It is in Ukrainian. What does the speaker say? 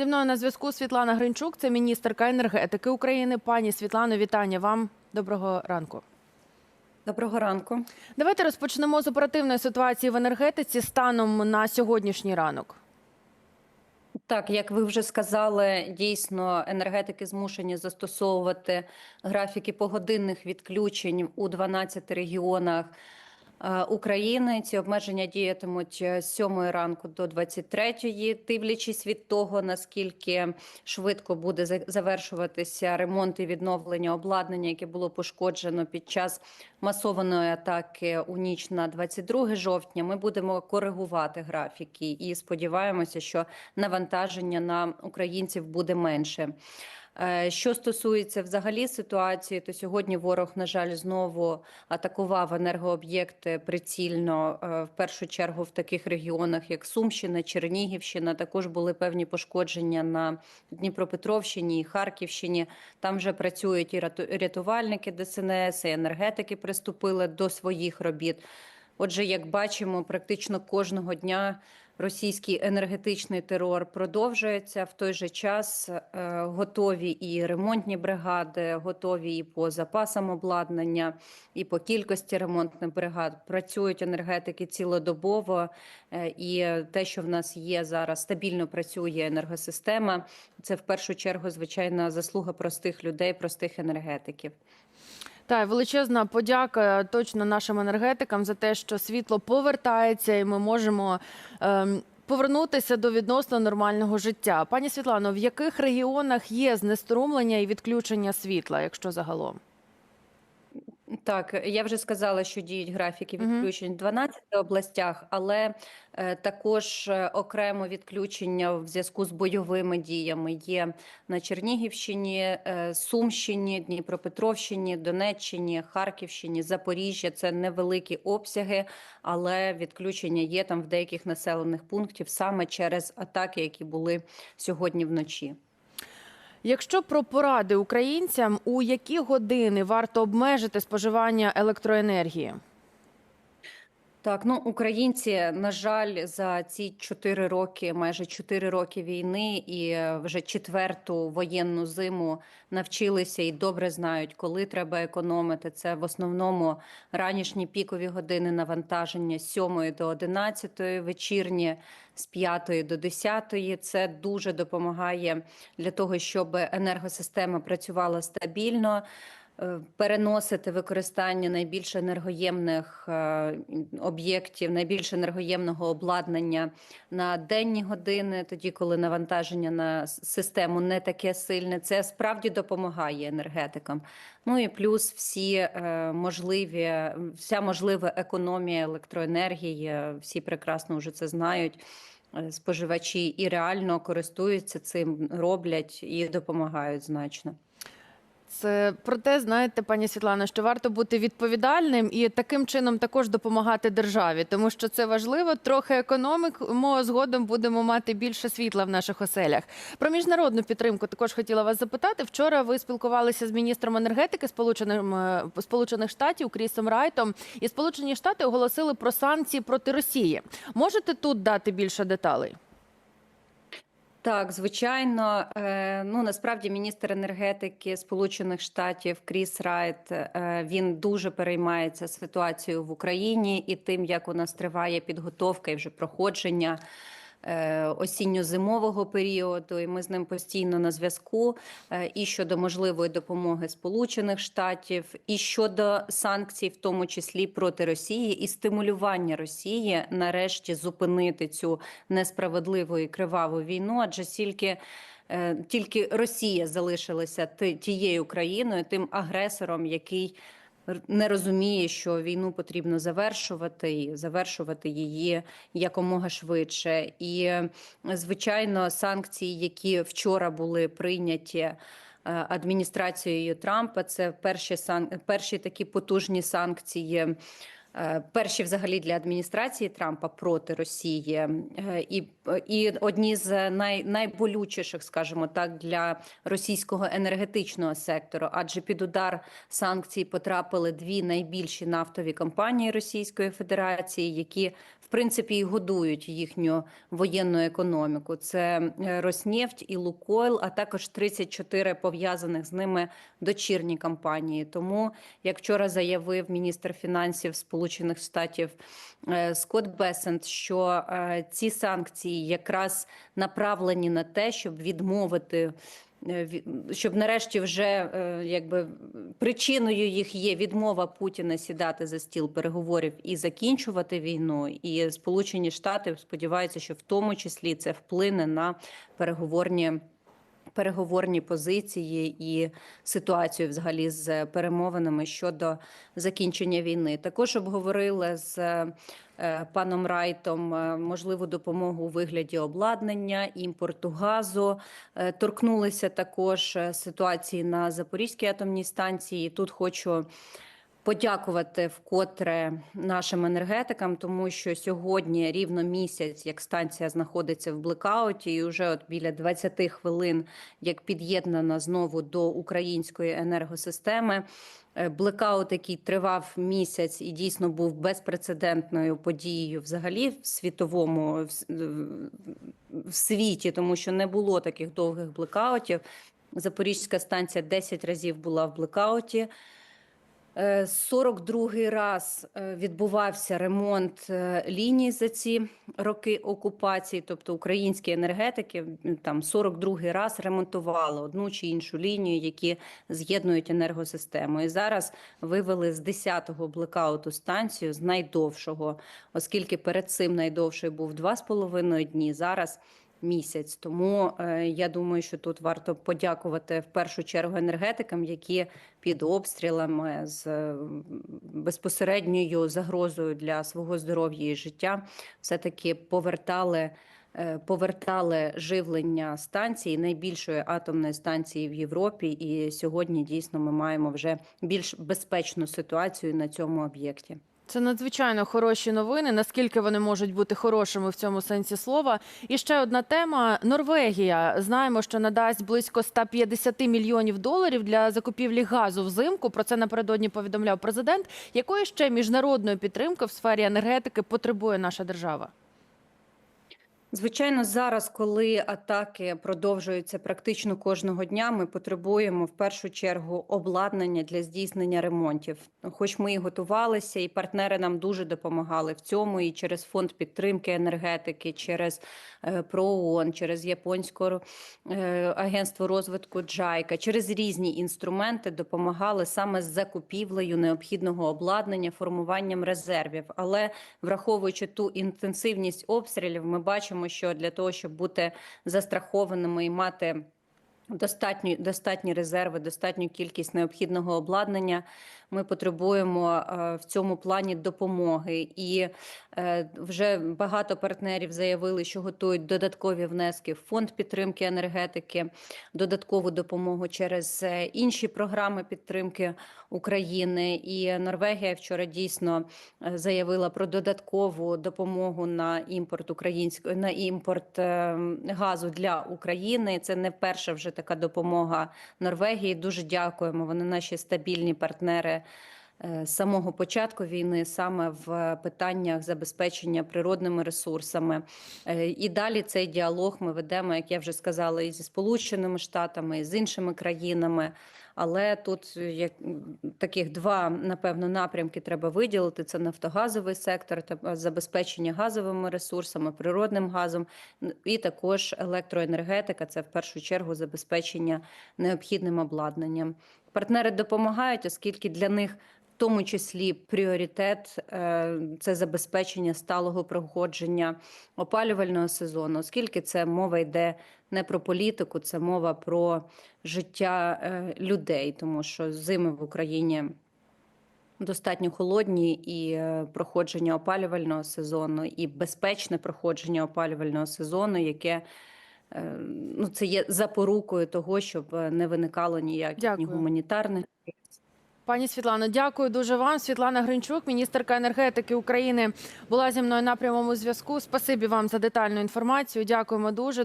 Зі мною на зв'язку Світлана Гринчук, це міністерка енергетики України. Пані Світлано, вітання вам. Доброго ранку. Доброго ранку. Давайте розпочнемо з оперативної ситуації в енергетиці станом на сьогоднішній ранок. Так, як ви вже сказали, дійсно енергетики змушені застосовувати графіки погодинних відключень у 12 регіонах України. Ці обмеження діятимуть е, з 7 ранку до 23, дивлячись від того, наскільки швидко буде за- завершуватися ремонт і відновлення обладнання, яке було пошкоджено під час масованої атаки у ніч на 22 жовтня. Ми будемо коригувати графіки і сподіваємося, що навантаження на українців буде менше. Е, Що стосується взагалі ситуації, то сьогодні ворог, на жаль, знову атакував енергооб'єкти прицільно е, в першу чергу в таких регіонах, як Сумщина, Чернігівщина. Також були певні пошкодження на Дніпропетровщині і Харківщині. Там вже працюють і рятувальники ДСНС, і енергетики приступили до своїх робіт. Отже, як бачимо, практично кожного дня російський енергетичний терор продовжується. В той же час е, готові і ремонтні бригади, готові і по запасам обладнання, і по кількості ремонтних бригад. Працюють енергетики цілодобово. Е, І те, що в нас є зараз, стабільно працює енергосистема. Це в першу чергу звичайна заслуга простих людей, простих енергетиків. Та величезна подяка точно нашим енергетикам за те, що світло повертається, і ми можемо ем, повернутися до відносно нормального життя. Пані Світлано, в яких регіонах є знеструмлення і відключення світла, якщо загалом? Так, я вже сказала, що діють графіки відключень в 12 областях, але е, також е, окремо відключення в зв'язку з бойовими діями є на Чернігівщині, е, Сумщині, Дніпропетровщині, Донеччині, Харківщині, Запоріжжя. Це невеликі обсяги, але відключення є там в деяких населених пунктів саме через атаки, які були сьогодні вночі. Якщо про поради українцям, у які години варто обмежити споживання електроенергії? Так, ну українці, на жаль, за ці чотири роки, майже чотири роки війни, і е, вже четверту воєнну зиму навчилися і добре знають, коли треба економити. Це в основному ранішні пікові години навантаження з 7 до 11, вечірні з 5 до 10. Це дуже допомагає для того, щоб енергосистема працювала стабільно переносити використання найбільш енергоємних е, об'єктів, найбільш енергоємного обладнання на денні години, тоді коли навантаження на систему не таке сильне, це справді допомагає енергетикам. Ну і плюс всі е, можливі, вся можлива економія електроенергії, е, всі прекрасно вже це знають. е, Споживачі і реально користуються цим, роблять і допомагають значно. Це про те, знаєте, пані Світлано, що варто бути відповідальним і таким чином також допомагати державі, тому що це важливо. Трохи економимо, згодом будемо мати більше світла в наших оселях. Про міжнародну підтримку також хотіла вас запитати. Вчора ви спілкувалися з міністром енергетики е, Сполучених Штатів Крісом Райтом, і Сполучені Штати оголосили про санкції проти Росії. Можете тут дати більше деталей? Так, звичайно, Е, ну насправді міністр енергетики Сполучених Штатів Кріс Райт е, він дуже переймається ситуацією в Україні і тим, як у нас триває підготовка і вже проходження осінньо-зимового періоду. І ми з ним постійно на зв'язку. е, І щодо можливої допомоги Сполучених Штатів, і щодо санкцій, в тому числі проти Росії, і стимулювання Росії нарешті зупинити цю несправедливу і криваву війну, адже тільки. е, Тільки Росія залишилася тією країною, тим агресором, який не розуміє, що війну потрібно завершувати і завершувати її якомога швидше. І звичайно, санкції, які вчора були прийняті. е, Адміністрацією Трампа це перші сан... перші такі потужні санкції перші взагалі для адміністрації Трампа проти Росії, е, і, і одні з най, найболючіших, скажімо так, для російського енергетичного сектору, адже під удар санкцій потрапили дві найбільші нафтові компанії Російської Федерації, які в принципі і годують їхню воєнну економіку. Це е, Роснефть і Лукойл, а також 34 пов'язаних з ними дочірні компанії. Тому, як вчора заявив міністр фінансів Сполучених Штатів е, Скотт Бесент, що е, ці санкції якраз направлені на те, щоб відмовити. е, Щоб нарешті вже якби причиною їх є відмова Путіна сідати за стіл переговорів і закінчувати війну. І Сполучені Штати сподіваються, що в тому числі це вплине на переговорні переговорні позиції і ситуацію взагалі з перемовинами щодо закінчення війни. Також обговорили з е, паном Райтом е, можливу допомогу у вигляді обладнання, імпорту газу. Е, Торкнулися також ситуації на Запорізькій атомній станції. Тут хочу подякувати вкотре нашим енергетикам, тому що сьогодні рівно місяць, як станція знаходиться в блекауті, і вже от біля 20 хвилин, як під'єднана знову до української енергосистеми. Е, Блекаут, який тривав місяць і дійсно був безпрецедентною подією взагалі в світовому в світі, тому що не було таких довгих блекаутів. Запорізька станція 10 разів була в блекауті. Е, 42-й раз е, відбувався ремонт е, ліній за ці роки окупації, тобто українські енергетики там 42-й раз ремонтували одну чи іншу лінію, які з'єднують енергосистему. І зараз вивели з 10-го блекауту станцію з найдовшого, оскільки перед цим найдовший був 2,5 дні. Зараз місяць. Тому е, я думаю, що тут варто подякувати в першу чергу енергетикам, які під обстрілами з е, безпосередньою загрозою для свого здоров'я і життя все таки повертали. е, Повертали живлення станції найбільшої атомної станції в Європі, і сьогодні дійсно ми маємо вже більш безпечну ситуацію на цьому об'єкті. Це надзвичайно хороші новини. Наскільки вони можуть бути хорошими в цьому сенсі слова? І ще одна тема: Норвегія. Знаємо, що надасть близько 150 мільйонів доларів для закупівлі газу взимку. Про це напередодні повідомляв президент. Якої ще міжнародної підтримки в сфері енергетики потребує наша держава? Звичайно, зараз, коли атаки продовжуються практично кожного дня, ми потребуємо в першу чергу обладнання для здійснення ремонтів. Хоч ми і готувалися, і партнери нам дуже допомагали в цьому, і через фонд підтримки енергетики, через е, ПРООН, через японське агентство розвитку Джайка, через різні інструменти допомагали саме з закупівлею необхідного обладнання, формуванням резервів. Але враховуючи ту інтенсивність обстрілів, ми бачимо, що для того, щоб бути застрахованими і мати достатні, достатні резерви, достатню кількість необхідного обладнання, ми потребуємо е, в цьому плані допомоги. І вже багато партнерів заявили, що готують додаткові внески в фонд підтримки енергетики, додаткову допомогу через е, інші програми підтримки України. І Норвегія вчора дійсно е, заявила про додаткову допомогу на імпорт української на імпорт е, газу для України. Це не перша вже така допомога Норвегії. Дуже дякуємо. Вони наші стабільні партнери. Е, З самого початку війни саме в питаннях забезпечення природними ресурсами, Е, і далі цей діалог ми ведемо, як я вже сказала, і зі Сполученими Штатами, і з іншими країнами. Але тут е, як таких два напевно напрямки треба виділити: це нафтогазовий сектор та забезпечення газовими ресурсами, природним газом, і також електроенергетика. Це в першу чергу забезпечення необхідним обладнанням. Партнери допомагають, оскільки для них. Тому числі пріоритет е, це забезпечення сталого проходження опалювального сезону, оскільки це мова йде не про політику, це мова про життя е, людей, тому що зими в Україні достатньо холодні, і е, проходження опалювального сезону, і безпечне проходження опалювального сезону, яке ну, це є запорукою того, щоб не виникало ніяких ні гуманітарних. Пані Світлано, дякую дуже вам. Світлана Гринчук, міністерка енергетики України, була зі мною на прямому зв'язку. Спасибі вам за детальну інформацію. Дякуємо дуже.